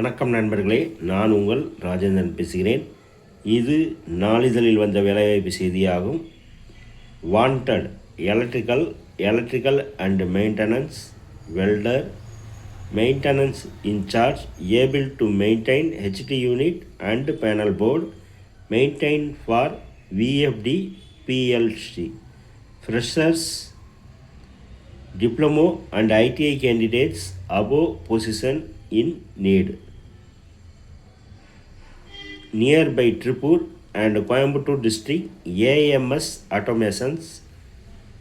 வணக்கம் நண்பர்களே நான் உங்கள் ராஜேந்திரன் பேசுகிறேன் இது நாளிதழில் வந்த வேலைவாய்ப்பு செய்தியாகும் wanted electrical electrical and maintenance welder maintenance incharge able to maintain HT unit and panel board maintain for VFD PLC freshers diploma and ITI candidates above position in need. Nearby Tiruppur and Coimbatore district AMS automations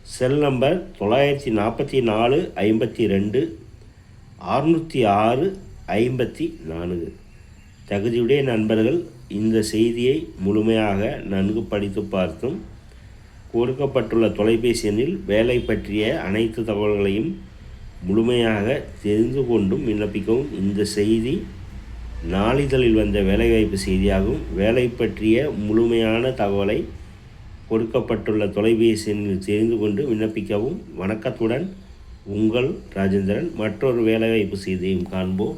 cell number தொள்ளாயிரத்தி நாற்பத்தி நாலு ஐம்பத்தி ரெண்டு அறுநூற்றி ஆறு ஐம்பத்தி நான்கு. தகுதியுடைய நண்பர்கள் இந்த செய்தியை முழுமையாக நன்கு படித்து பார்த்தும் கொடுக்கப்பட்டுள்ள தொலைபேசி எண்ணில் வேலை பற்றிய அனைத்து தகவல்களையும் முழுமையாக தெரிந்து கொண்டும் விண்ணப்பிக்கவும் இந்த செய்தி நாளிதழில் வந்த வேலைவாய்ப்பு செய்தியாகும். வேலை பற்றிய முழுமையான தகவலை கொடுக்கப்பட்டுள்ள தொலைபேசி எண்ணில் தெரிந்து கொண்டு விண்ணப்பிக்கவும். வணக்கத்துடன் உங்கள் ராஜேந்திரன். மற்றொரு வேலைவாய்ப்பு செய்தியும் காண்போம்.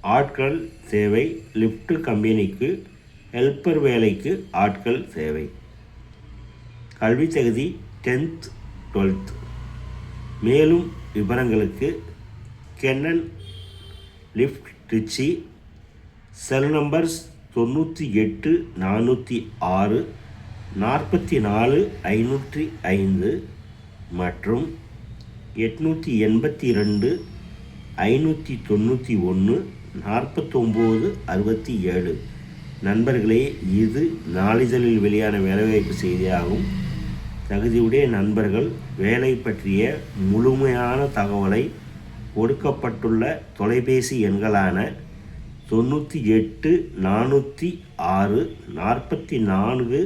ஆட்கள் தேவை லிஃப்ட் கம்பெனிக்கு ஹெல்ப்பர் வேலைக்கு ஆட்கள் தேவை கல்வி தகுதி டென்த் டுவெல்த். மேலும் விவரங்களுக்கு Kennan lift Trichy cell numbers தொண்ணூற்றி எட்டு நானூற்றி ஆறு நாற்பத்தி நாலு ஐநூற்றி ஐந்து மற்றும் எட்நூற்றி எண்பத்தி ரெண்டு ஐநூற்றி தொண்ணூற்றி ஒன்று நாற்பத்தொம்போது அறுபத்தி ஏழு. நண்பர்களே இது நாளிதழில் வெளியான வேலைவாய்ப்பு செய்தியாகும். தகுதியுடைய நண்பர்கள் வேலை பற்றிய முழுமையான தகவலை கொடுக்கப்பட்டுள்ள தொலைபேசி எண்களான தொண்ணூற்றி எட்டு நானூற்றி ஆறு நாற்பத்தி நான்கு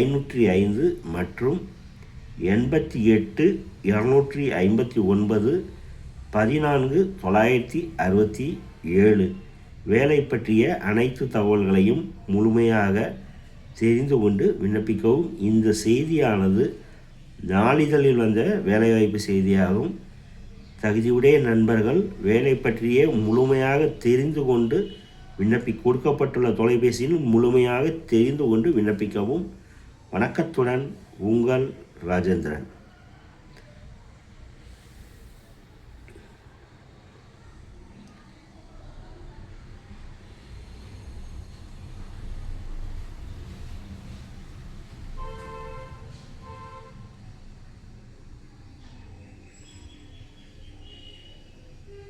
ஐநூற்றி ஐந்து மற்றும் எண்பத்தி எட்டு இரநூற்றி ஐம்பத்தி ஒன்பது பதினான்கு தொள்ளாயிரத்தி அறுபத்தி ஏழு. வேலை பற்றிய அனைத்து தகவல்களையும் முழுமையாக தெரிந்து கொண்டு விண்ணப்பிக்கவும். இந்த செய்தியானது நாளிதழில் வந்த வேலைவாய்ப்பு செய்தியாகவும் தகுதியுடைய நண்பர்கள் வேலை பற்றியே முழுமையாக தெரிந்து கொண்டு விண்ணப்பி கொடுக்கப்பட்டுள்ள தொலைபேசியில் முழுமையாக தெரிந்து கொண்டு விண்ணப்பிக்கவும் வணக்கத்துடன் உங்கள் ராஜேந்திரன்.